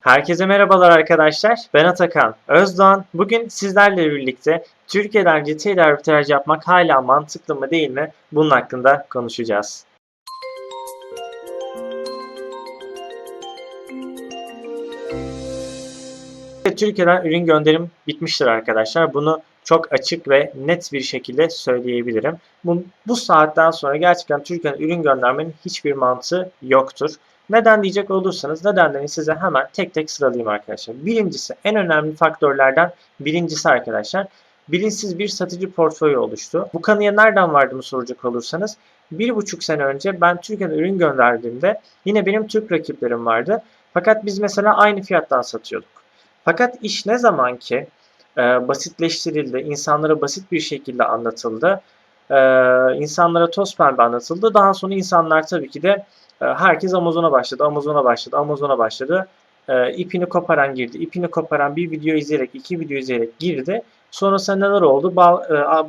Herkese merhabalar arkadaşlar. Ben Atakan Özdoğan. Bugün sizlerle birlikte Türkiye'den retail arbitraj yapmak hala mantıklı mı değil mi? Bunun hakkında konuşacağız. Türkiye'den ürün gönderim bitmiştir arkadaşlar. Bunu çok açık ve net bir şekilde söyleyebilirim. Bu, bu saatten sonra gerçekten Türkiye'den ürün göndermenin hiçbir mantığı yoktur. Neden diyecek olursanız nedenlerini size hemen tek tek sıralayayım arkadaşlar. Birincisi en önemli faktörlerden birincisi arkadaşlar bilinçsiz bir satıcı portföyü oluştu. Bu kanıya nereden vardığımı soracak olursanız bir buçuk sene önce ben Türkiye'den ürün gönderdiğimde yine benim Türk rakiplerim vardı. Fakat biz mesela aynı fiyattan satıyorduk. Fakat iş ne zaman ki e, basitleştirildi, insanlara basit bir şekilde anlatıldı, e, insanlara toz pembe anlatıldı. Daha sonra insanlar tabii ki de herkes Amazon'a başladı, Amazon'a başladı, Amazon'a başladı. E, ipini koparan girdi, ipini koparan bir video izleyerek, iki video izleyerek girdi. Sonrasında neler oldu? E,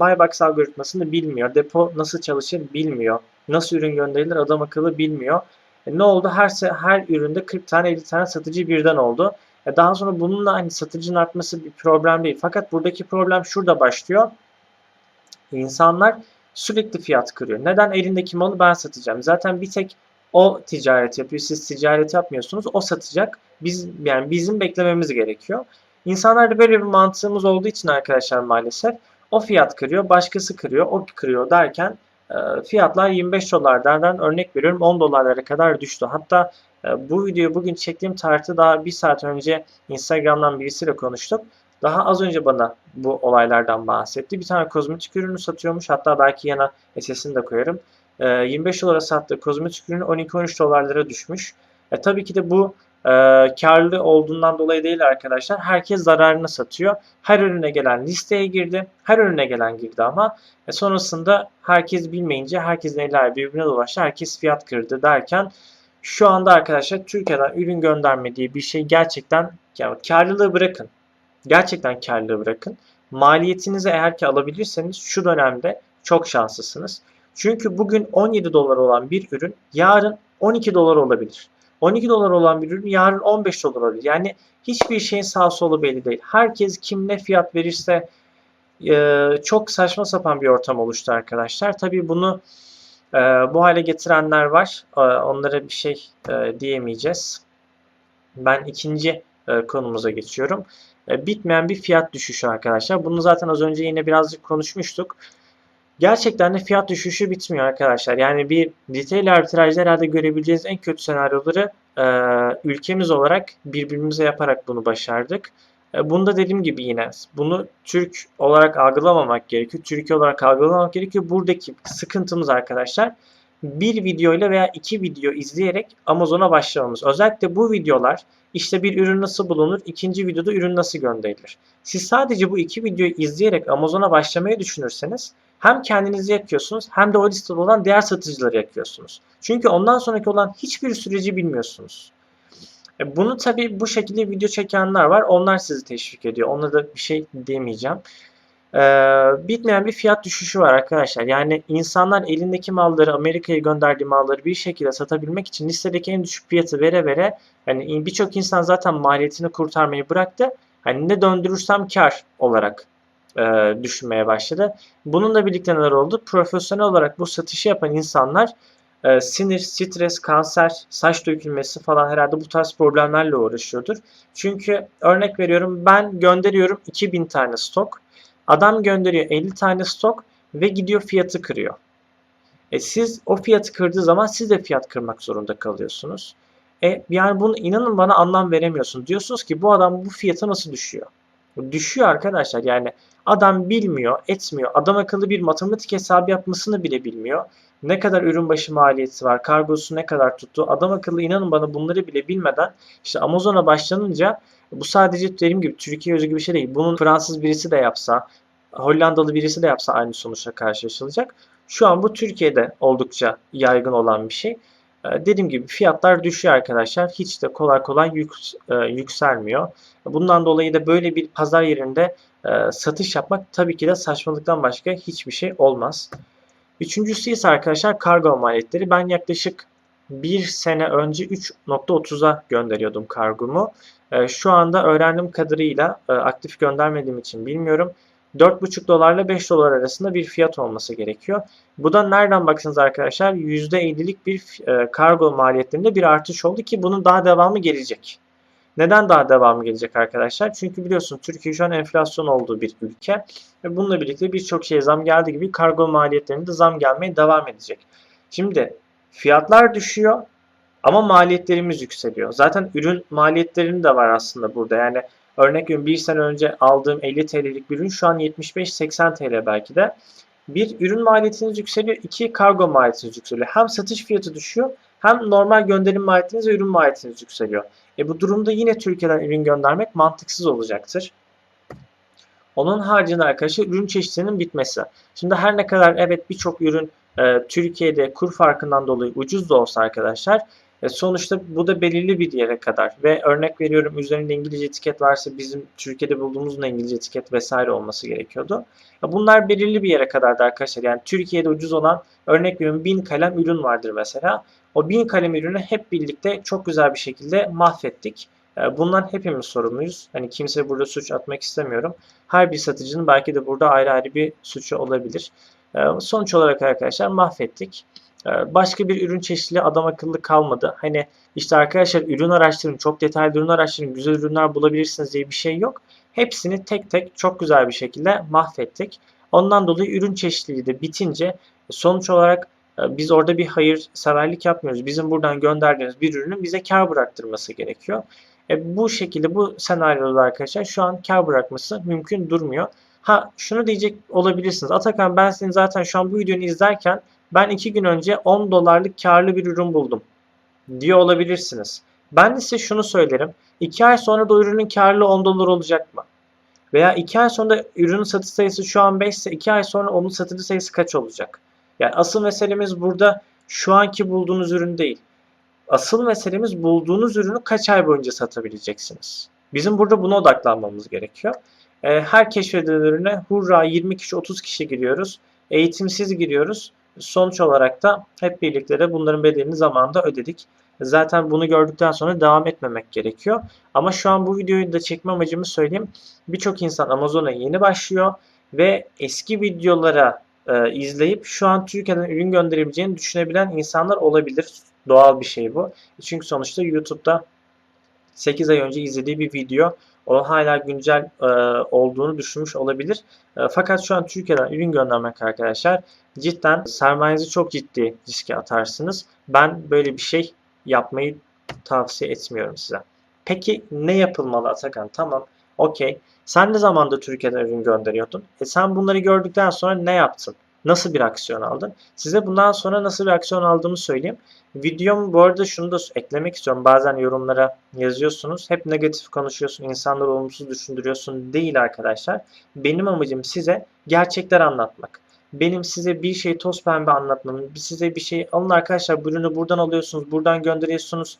Buybox algoritmasını bilmiyor, depo nasıl çalışır bilmiyor, nasıl ürün gönderilir adam akıllı bilmiyor. E, ne oldu? Her her üründe 40 tane 50 tane satıcı birden oldu. E, daha sonra bununla hani satıcının artması bir problem değil. Fakat buradaki problem şurada başlıyor. İnsanlar sürekli fiyat kırıyor. Neden elindeki malı ben satacağım? Zaten bir tek o ticaret yapıyor. Siz ticaret yapmıyorsunuz. O satacak. Biz yani bizim beklememiz gerekiyor. İnsanlarda böyle bir mantığımız olduğu için arkadaşlar maalesef o fiyat kırıyor, başkası kırıyor, o kırıyor derken e, fiyatlar 25 dolarlardan örnek veriyorum 10 dolarlara kadar düştü. Hatta e, bu videoyu bugün çektiğim tarihte daha bir saat önce Instagram'dan birisiyle konuştuk. Daha az önce bana bu olaylardan bahsetti. Bir tane kozmetik ürünü satıyormuş. Hatta belki yana SS'ini de koyarım. 25 dolara sattığı kozmetik ürünü 12-13 dolarlara düşmüş. E, tabii ki de bu e, karlı olduğundan dolayı değil arkadaşlar. Herkes zararını satıyor. Her ürüne gelen listeye girdi. Her ürüne gelen girdi ama e, sonrasında herkes bilmeyince herkesin eller birbirine dolaştı. Herkes fiyat kırdı derken şu anda arkadaşlar Türkiye'den ürün gönderme diye bir şey gerçekten yani karlılığı bırakın. Gerçekten karlılığı bırakın. Maliyetinizi eğer ki alabilirseniz şu dönemde çok şanslısınız. Çünkü bugün 17 dolar olan bir ürün yarın 12 dolar olabilir. 12 dolar olan bir ürün yarın 15 dolar olabilir. Yani hiçbir şeyin sağ solu belli değil. Herkes kim ne fiyat verirse e, çok saçma sapan bir ortam oluştu arkadaşlar. Tabii bunu e, bu hale getirenler var. E, onlara bir şey diyemeyeceğiz. Ben ikinci konumuza geçiyorum. Bitmeyen bir fiyat düşüşü arkadaşlar. Bunu zaten az önce yine birazcık konuşmuştuk. Gerçekten de fiyat düşüşü bitmiyor arkadaşlar. Yani bir retail arbitrajda herhalde görebileceğiniz en kötü senaryoları e, ülkemiz olarak birbirimize yaparak bunu başardık. E, bunda dediğim gibi yine bunu Türk olarak algılamamak gerekiyor. Türkiye olarak algılamamak gerekiyor. Buradaki sıkıntımız arkadaşlar bir video ile veya iki video izleyerek Amazon'a başlamamız. Özellikle bu videolar işte bir ürün nasıl bulunur, ikinci videoda ürün nasıl gönderilir. Siz sadece bu iki videoyu izleyerek Amazon'a başlamayı düşünürseniz hem kendinizi yakıyorsunuz hem de o listede olan diğer satıcıları yakıyorsunuz. Çünkü ondan sonraki olan hiçbir süreci bilmiyorsunuz. E, bunu tabi bu şekilde video çekenler var. Onlar sizi teşvik ediyor. Ona da bir şey demeyeceğim. Ee, bitmeyen bir fiyat düşüşü var arkadaşlar. Yani insanlar elindeki malları Amerika'ya gönderdiği malları bir şekilde satabilmek için listedeki en düşük fiyatı vere vere yani birçok insan zaten maliyetini kurtarmayı bıraktı. Hani ne döndürürsem kar olarak e, düşünmeye başladı. Bununla birlikte neler oldu? Profesyonel olarak bu satışı yapan insanlar e, sinir, stres, kanser, saç dökülmesi falan herhalde bu tarz problemlerle uğraşıyordur. Çünkü örnek veriyorum ben gönderiyorum 2000 tane stok. Adam gönderiyor 50 tane stok ve gidiyor fiyatı kırıyor. E siz o fiyatı kırdığı zaman siz de fiyat kırmak zorunda kalıyorsunuz. E yani bunu inanın bana anlam veremiyorsun. Diyorsunuz ki bu adam bu fiyata nasıl düşüyor? Düşüyor arkadaşlar yani adam bilmiyor, etmiyor. Adam akıllı bir matematik hesabı yapmasını bile bilmiyor. Ne kadar ürün başı maliyeti var, kargosu ne kadar tuttu. Adam akıllı inanın bana bunları bile bilmeden işte Amazon'a başlanınca bu sadece dediğim gibi Türkiye özgü bir şey değil. Bunun Fransız birisi de yapsa, Hollandalı birisi de yapsa aynı sonuçla karşılaşılacak. Şu an bu Türkiye'de oldukça yaygın olan bir şey. Ee, dediğim gibi fiyatlar düşüyor arkadaşlar. Hiç de kolay kolay yük, e, yükselmiyor. Bundan dolayı da böyle bir pazar yerinde e, satış yapmak tabii ki de saçmalıktan başka hiçbir şey olmaz. Üçüncüsü ise arkadaşlar kargo maliyetleri. Ben yaklaşık bir sene önce 3.30'a gönderiyordum kargomu. E, şu anda öğrendiğim kadarıyla aktif göndermediğim için bilmiyorum. 4.5 dolarla 5 dolar arasında bir fiyat olması gerekiyor. Bu da nereden baksanız arkadaşlar %50'lik bir e, kargo maliyetlerinde bir artış oldu ki bunun daha devamı gelecek. Neden daha devamı gelecek arkadaşlar? Çünkü biliyorsun Türkiye şu an enflasyon olduğu bir ülke ve bununla birlikte birçok şeye zam geldiği gibi kargo maliyetlerinde zam gelmeye devam edecek. Şimdi fiyatlar düşüyor ama maliyetlerimiz yükseliyor. Zaten ürün maliyetlerinin de var aslında burada. Yani örnek veriyorum bir sene önce aldığım 50 TL'lik bir ürün şu an 75-80 TL belki de. Bir ürün maliyetiniz yükseliyor, iki kargo maliyetiniz yükseliyor. Hem satış fiyatı düşüyor hem normal gönderim maliyetiniz ve ürün maliyetiniz yükseliyor. E bu durumda yine Türkiye'den ürün göndermek mantıksız olacaktır. Onun haricinde arkadaşlar ürün çeşitlerinin bitmesi. Şimdi her ne kadar evet birçok ürün e, Türkiye'de kur farkından dolayı ucuz da olsa arkadaşlar e, sonuçta bu da belirli bir yere kadar ve örnek veriyorum üzerinde İngilizce etiket varsa bizim Türkiye'de bulduğumuz da İngilizce etiket vesaire olması gerekiyordu. Ya bunlar belirli bir yere kadardı arkadaşlar. Yani Türkiye'de ucuz olan örnek veriyorum 1000 kalem ürün vardır mesela. O 1000 kalem ürünü hep birlikte çok güzel bir şekilde mahvettik. E, bundan hepimiz sorumluyuz. Hani kimse burada suç atmak istemiyorum. Her bir satıcının belki de burada ayrı ayrı bir suçu olabilir. E, sonuç olarak arkadaşlar mahvettik. Ee, başka bir ürün çeşitliliği adam akıllı kalmadı. Hani işte arkadaşlar ürün araştırın, çok detaylı ürün araştırın, güzel ürünler bulabilirsiniz diye bir şey yok. Hepsini tek tek çok güzel bir şekilde mahvettik. Ondan dolayı ürün çeşitliliği de bitince sonuç olarak e, biz orada bir hayır severlik yapmıyoruz. Bizim buradan gönderdiğimiz bir ürünün bize kar bıraktırması gerekiyor. E, bu şekilde bu senaryoda arkadaşlar şu an kar bırakması mümkün durmuyor. Ha şunu diyecek olabilirsiniz. Atakan ben senin zaten şu an bu videonu izlerken ben 2 gün önce 10 dolarlık karlı bir ürün buldum diye olabilirsiniz. Ben de size şunu söylerim. 2 ay sonra da ürünün karlı 10 dolar olacak mı? Veya 2 ay sonra ürünün satış sayısı şu an 5 ise 2 ay sonra onun satıcı sayısı kaç olacak? Yani asıl meselemiz burada şu anki bulduğunuz ürün değil. Asıl meselemiz bulduğunuz ürünü kaç ay boyunca satabileceksiniz? Bizim burada buna odaklanmamız gerekiyor. Ee, her keşfedilen ürüne hurra 20 kişi 30 kişi giriyoruz. Eğitimsiz giriyoruz. Sonuç olarak da hep birlikte de bunların bedelini zamanında ödedik. Zaten bunu gördükten sonra devam etmemek gerekiyor. Ama şu an bu videoyu da çekme amacımı söyleyeyim. Birçok insan Amazon'a yeni başlıyor ve eski videolara e, izleyip şu an Türkiye'den ürün gönderebileceğini düşünebilen insanlar olabilir. Doğal bir şey bu. Çünkü sonuçta YouTube'da 8 ay önce izlediği bir video o hala güncel e, olduğunu düşünmüş olabilir. E, fakat şu an Türkiye'den ürün göndermek arkadaşlar cidden sermayenizi çok ciddi riske atarsınız. Ben böyle bir şey yapmayı tavsiye etmiyorum size. Peki ne yapılmalı Atakan? Tamam, okey. Sen ne zamanda Türkiye'den ürün gönderiyordun? E sen bunları gördükten sonra ne yaptın? Nasıl bir aksiyon aldın? Size bundan sonra nasıl bir aksiyon aldığımı söyleyeyim. Videom bu arada şunu da eklemek istiyorum. Bazen yorumlara yazıyorsunuz. Hep negatif konuşuyorsun, insanları olumsuz düşündürüyorsun. Değil arkadaşlar. Benim amacım size gerçekler anlatmak. Benim size bir şey toz pembe anlatmam, size bir şey alın arkadaşlar bu ürünü buradan alıyorsunuz, buradan gönderiyorsunuz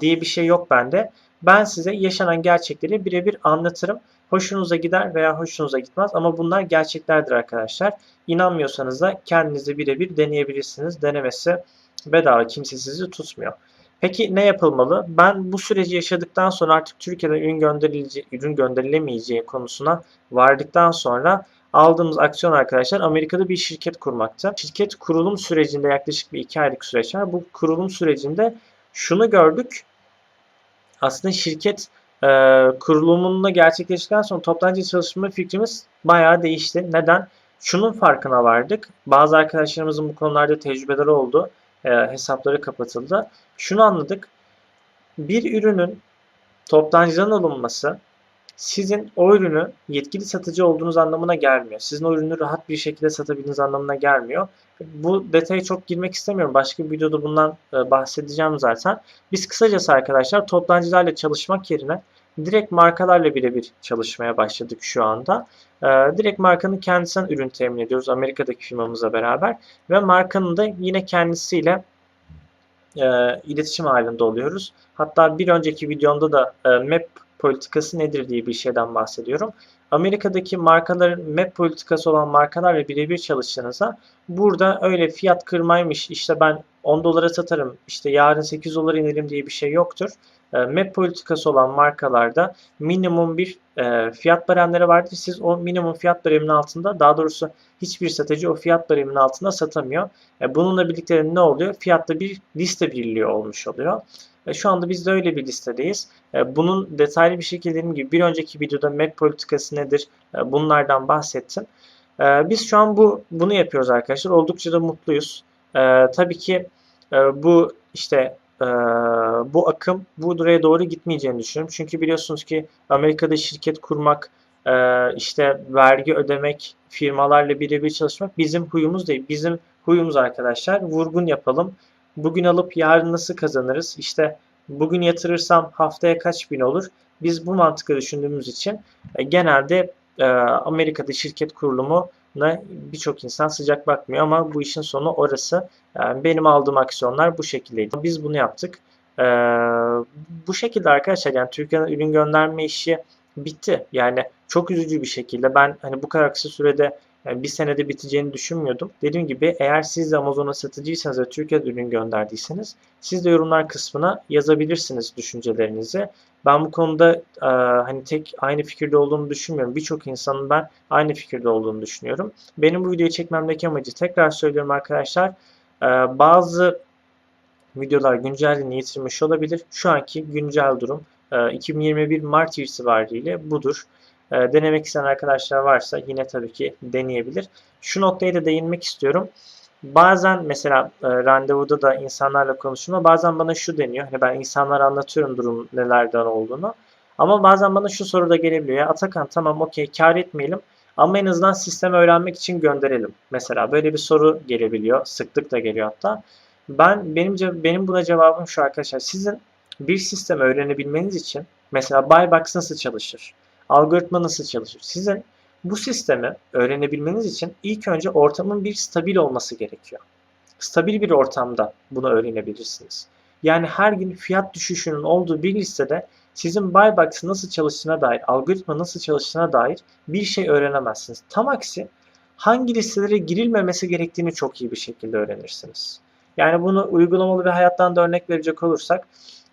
diye bir şey yok bende. Ben size yaşanan gerçekleri birebir anlatırım. Hoşunuza gider veya hoşunuza gitmez ama bunlar gerçeklerdir arkadaşlar. İnanmıyorsanız da kendinizi birebir deneyebilirsiniz. Denemesi bedava kimse sizi tutmuyor. Peki ne yapılmalı? Ben bu süreci yaşadıktan sonra artık Türkiye'de ürün gönderileceği, ürün gönderilemeyeceği konusuna vardıktan sonra aldığımız aksiyon arkadaşlar Amerika'da bir şirket kurmakta. Şirket kurulum sürecinde yaklaşık bir iki aylık süreç var. Bu kurulum sürecinde şunu gördük. Aslında şirket e, kurulumunu gerçekleştikten sonra toptancı çalışma fikrimiz bayağı değişti. Neden? Şunun farkına vardık. Bazı arkadaşlarımızın bu konularda tecrübeleri oldu. E, hesapları kapatıldı. Şunu anladık. Bir ürünün toptancıdan alınması sizin o ürünü yetkili satıcı olduğunuz anlamına gelmiyor. Sizin o ürünü rahat bir şekilde satabildiğiniz anlamına gelmiyor. Bu detaya çok girmek istemiyorum. Başka bir videoda bundan e, bahsedeceğim zaten. Biz kısacası arkadaşlar toptancılarla çalışmak yerine direkt markalarla birebir çalışmaya başladık şu anda. E, direkt markanın kendisinden ürün temin ediyoruz Amerika'daki firmamızla beraber ve markanın da yine kendisiyle e, iletişim halinde oluyoruz. Hatta bir önceki videomda da map politikası nedir diye bir şeyden bahsediyorum. Amerika'daki markaların map politikası olan markalarla birebir çalıştığınızda burada öyle fiyat kırmaymış işte ben 10 dolara satarım işte yarın 8 dolara inerim diye bir şey yoktur. E, map politikası olan markalarda minimum bir e, fiyat baremleri vardır. Siz o minimum fiyat bareminin altında daha doğrusu hiçbir satıcı o fiyat bareminin altında satamıyor. E, bununla birlikte ne oluyor? Fiyatta bir liste birliği olmuş oluyor. E, şu anda biz de öyle bir listedeyiz. E, bunun detaylı bir şekilde dediğim gibi bir önceki videoda map politikası nedir e, bunlardan bahsettim. E, biz şu an bu bunu yapıyoruz arkadaşlar. Oldukça da mutluyuz. Tabii ki bu işte bu akım bu duraya doğru gitmeyeceğini düşünüyorum. Çünkü biliyorsunuz ki Amerika'da şirket kurmak, işte vergi ödemek, firmalarla birebir çalışmak bizim huyumuz değil. Bizim huyumuz arkadaşlar vurgun yapalım. Bugün alıp yarın nasıl kazanırız? İşte bugün yatırırsam haftaya kaç bin olur? Biz bu mantıkla düşündüğümüz için e, genelde e, Amerika'da şirket kurulumu birçok insan sıcak bakmıyor ama bu işin sonu orası. Yani benim aldığım aksiyonlar bu şekildeydi. Biz bunu yaptık. Ee, bu şekilde arkadaşlar yani Türkiye'den ürün gönderme işi bitti. Yani çok üzücü bir şekilde ben hani bu kadar kısa sürede bir senede biteceğini düşünmüyordum. Dediğim gibi eğer siz de Amazon'a satıcıysanız ve Türkiye'de ürün gönderdiyseniz siz de yorumlar kısmına yazabilirsiniz düşüncelerinizi. Ben bu konuda e, hani tek aynı fikirde olduğumu düşünmüyorum. Birçok insanın ben aynı fikirde olduğunu düşünüyorum. Benim bu videoyu çekmemdeki amacı tekrar söylüyorum arkadaşlar. E, bazı videolar güncelliğini yitirmiş olabilir. Şu anki güncel durum e, 2021 Mart itibariyle budur. E, denemek isteyen arkadaşlar varsa yine tabii ki deneyebilir. Şu noktaya da değinmek istiyorum. Bazen mesela e, randevuda da insanlarla konuştuğumda bazen bana şu deniyor. Hani ben insanlara anlatıyorum durum nelerden olduğunu. Ama bazen bana şu soru da gelebiliyor. Ya Atakan tamam okey kar etmeyelim ama en azından sistemi öğrenmek için gönderelim. Mesela böyle bir soru gelebiliyor. Sıklıkla geliyor hatta. Ben benim benim buna cevabım şu arkadaşlar. Sizin bir sistemi öğrenebilmeniz için mesela Buybox nasıl çalışır? Algoritma nasıl çalışır? Sizin bu sistemi öğrenebilmeniz için ilk önce ortamın bir stabil olması gerekiyor. Stabil bir ortamda bunu öğrenebilirsiniz. Yani her gün fiyat düşüşünün olduğu bir listede sizin Buybox nasıl çalıştığına dair, algoritma nasıl çalıştığına dair bir şey öğrenemezsiniz. Tam aksi hangi listelere girilmemesi gerektiğini çok iyi bir şekilde öğrenirsiniz. Yani bunu uygulamalı bir hayattan da örnek verecek olursak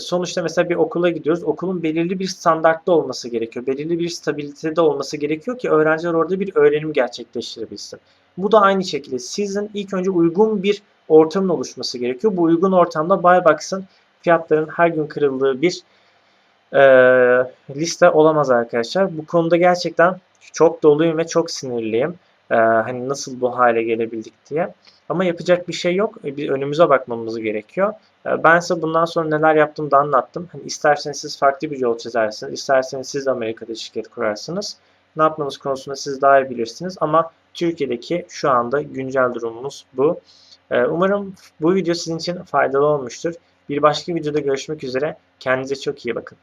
sonuçta mesela bir okula gidiyoruz. Okulun belirli bir standartta olması gerekiyor. Belirli bir stabilitede olması gerekiyor ki öğrenciler orada bir öğrenim gerçekleştirebilsin. Bu da aynı şekilde sizin ilk önce uygun bir ortamın oluşması gerekiyor. Bu uygun ortamda Buybox'ın fiyatların her gün kırıldığı bir e, liste olamaz arkadaşlar. Bu konuda gerçekten çok doluyum ve çok sinirliyim. E, hani nasıl bu hale gelebildik diye. Ama yapacak bir şey yok. E, bir önümüze bakmamız gerekiyor. E, ben size bundan sonra neler yaptığımı da anlattım. Hani isterseniz siz farklı bir yol çizersiniz. isterseniz siz de Amerika'da şirket kurarsınız. Ne yapmamız konusunda siz daha iyi bilirsiniz. Ama Türkiye'deki şu anda güncel durumumuz bu. E, umarım bu video sizin için faydalı olmuştur. Bir başka videoda görüşmek üzere. Kendinize çok iyi bakın.